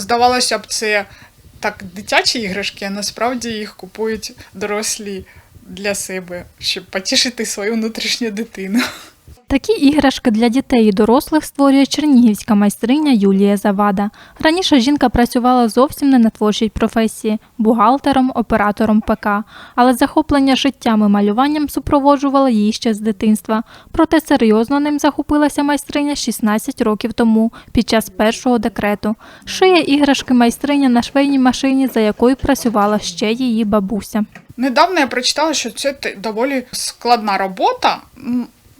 Здавалося б, це так дитячі іграшки, а насправді їх купують дорослі для себе, щоб потішити свою внутрішню дитину. Такі іграшки для дітей і дорослих створює чернігівська майстриня Юлія Завада. Раніше жінка працювала зовсім не на творчій професії бухгалтером, оператором ПК, але захоплення життям і малюванням супроводжувало її ще з дитинства. Проте серйозно ним захопилася майстриня 16 років тому, під час першого декрету. Шиє іграшки майстриня на швейній машині, за якою працювала ще її бабуся. Недавно я прочитала, що це доволі складна робота.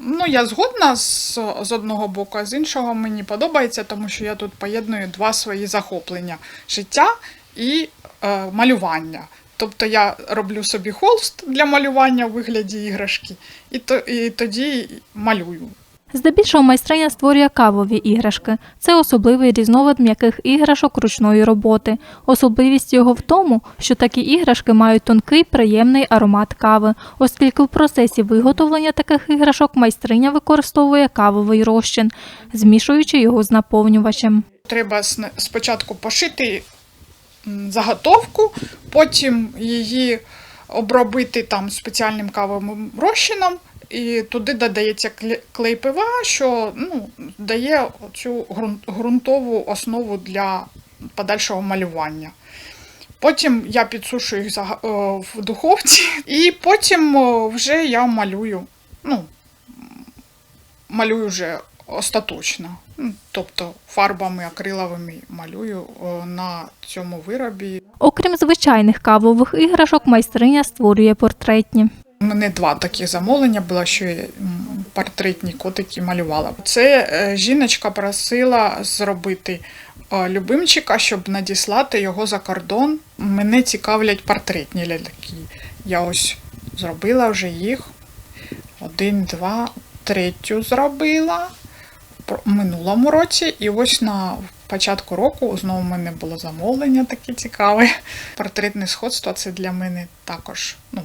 Ну, я згодна з, з одного боку, а з іншого мені подобається, тому що я тут поєдную два свої захоплення: життя і е, малювання. Тобто я роблю собі холст для малювання у вигляді іграшки, і, то, і тоді малюю. Здебільшого майстриня створює кавові іграшки. Це особливий різновид м'яких іграшок ручної роботи. Особливість його в тому, що такі іграшки мають тонкий приємний аромат кави, оскільки в процесі виготовлення таких іграшок майстриня використовує кавовий розчин, змішуючи його з наповнювачем. Треба спочатку пошити заготовку, потім її обробити там спеціальним кавовим розчином, і туди додається кле- клей ПВА, що ну, дає цю ґрунтову основу для подальшого малювання. Потім я підсушую їх е, в духовці, і потім е, вже я малюю. Ну, малюю вже остаточно. Ну, Тобто фарбами акриловими малюю е, на цьому виробі. Окрім звичайних кавових іграшок, майстриня створює портретні. У мене два такі замовлення було, що я портретні котики малювала. Це е, жіночка просила зробити е, любимчика, щоб надіслати його за кордон. Мене цікавлять портретні ляльки. Я ось зробила вже їх. Один, два, третю зробила в минулому році. І ось на початку року знову в мене було замовлення таке цікаве. Портретне сходство це для мене також. Ну,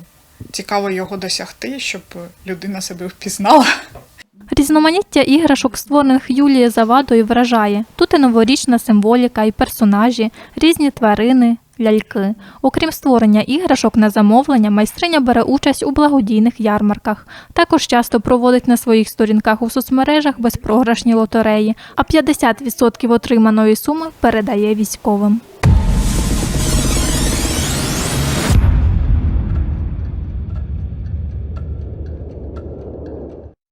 цікаво його досягти, щоб людина себе впізнала. Різноманіття іграшок, створених Юлією Завадою, вражає. Тут і новорічна символіка, і персонажі, різні тварини, ляльки. Окрім створення іграшок на замовлення, майстриня бере участь у благодійних ярмарках. Також часто проводить на своїх сторінках у соцмережах безпрограшні лотереї, а 50% отриманої суми передає військовим.